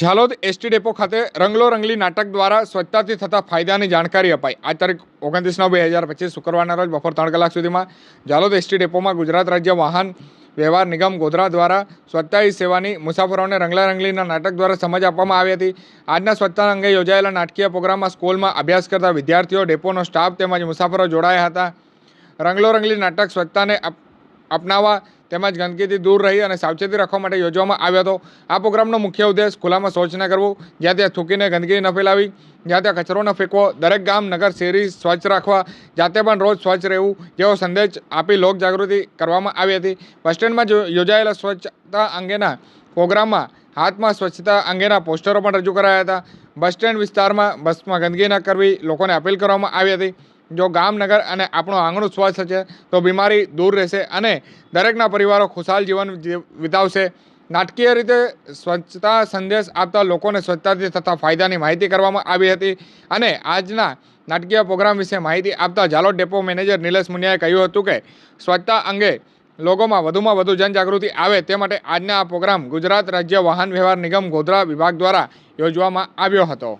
Jhalod ST depot ખાતે રંગલો રંગલી નાટક દ્વારા સ્વચ્છતાથી થતા ફાયદાની જાણકારી અપાઈ. આજ તારીખ ઓગણત્રીસ નવ બે હજાર પચીસ શુક્રવારના રોજ બપોર ત્રણ કલાક સુધીમાં ઝાલોદ એસટી ડેપોમાં ગુજરાત રાજ્ય વાહન વ્યવહાર નિગમ ગોધરા દ્વારા સ્વચ્છતા સેવાની મુસાફરોને રંગલા રંગલીના નાટક દ્વારા સમજ આપવામાં આવી હતી. આજના સ્વચ્છતા અંગે યોજાયેલા નાટકીય પ્રોગ્રામમાં સ્કૂલમાં અભ્યાસ કરતા વિદ્યાર્થીઓ, ડેપોનો સ્ટાફ તેમજ મુસાફરો જોડાયા હતા. રંગલો રંગલી નાટક સ્વચ્છતાને અપ- અપનાવવા તેમજ ગંદકીથી દૂર રહી અને સાવચેતી રાખવા માટે યોજવામાં આવ્યો હતો. આ પ્રોગ્રામનો મુખ્ય ઉદ્દેશ ખુલ્લામાં શૌચ ન કરવું, જ્યાં ત્યાં થૂકીને ગંદકી ન ફેલાવી, જ્યાં ત્યાં કચરો ન ફેંકવો, દરેક ગામ, નગર શેરી સ્વચ્છ રાખવા, જાતે પણ રોજ સ્વચ્છ રહેવું જેવો સંદેશ આપી લોક જાગૃતિ કરવામાં આવી હતી. બસ સ્ટેન્ડમાં યોજાયેલા સ્વચ્છતા અંગેના પ્રોગ્રામમાં હાથમાં સ્વચ્છતા અંગેના પોસ્ટરો પણ રજૂ કરાયા હતા. બસ સ્ટેન્ડ વિસ્તારમાં બસમાં ગંદકી ન કરવી લોકોને અપીલ કરવામાં આવી હતી. જો ગામનગર અને આપણું આંગણું સ્વચ્છ છે, તો બીમારી દૂર રહેશે અને દરેકના પરિવારો ખુશાલ જીવન વિતાવશે. નાટકીય રીતે સ્વચ્છતા સંદેશ આપતા લોકોને સ્વચ્છતાથી થતા ફાયદાની માહિતી કરવામાં આવી હતી અને આજના નાટકીય પ્રોગ્રામ વિશે માહિતી આપતા ઝાલોદ ડેપો મેનેજર નિલેશ મુનિયાએ કહ્યું હતું કે, સ્વચ્છતા અંગે લોકોમાં વધુમાં વધુ જનજાગૃતિ આવે તે માટે આજના આ પ્રોગ્રામ ગુજરાત રાજ્ય વાહન વ્યવહાર નિગમ ગોધરા વિભાગ દ્વારા યોજવામાં આવ્યો હતો.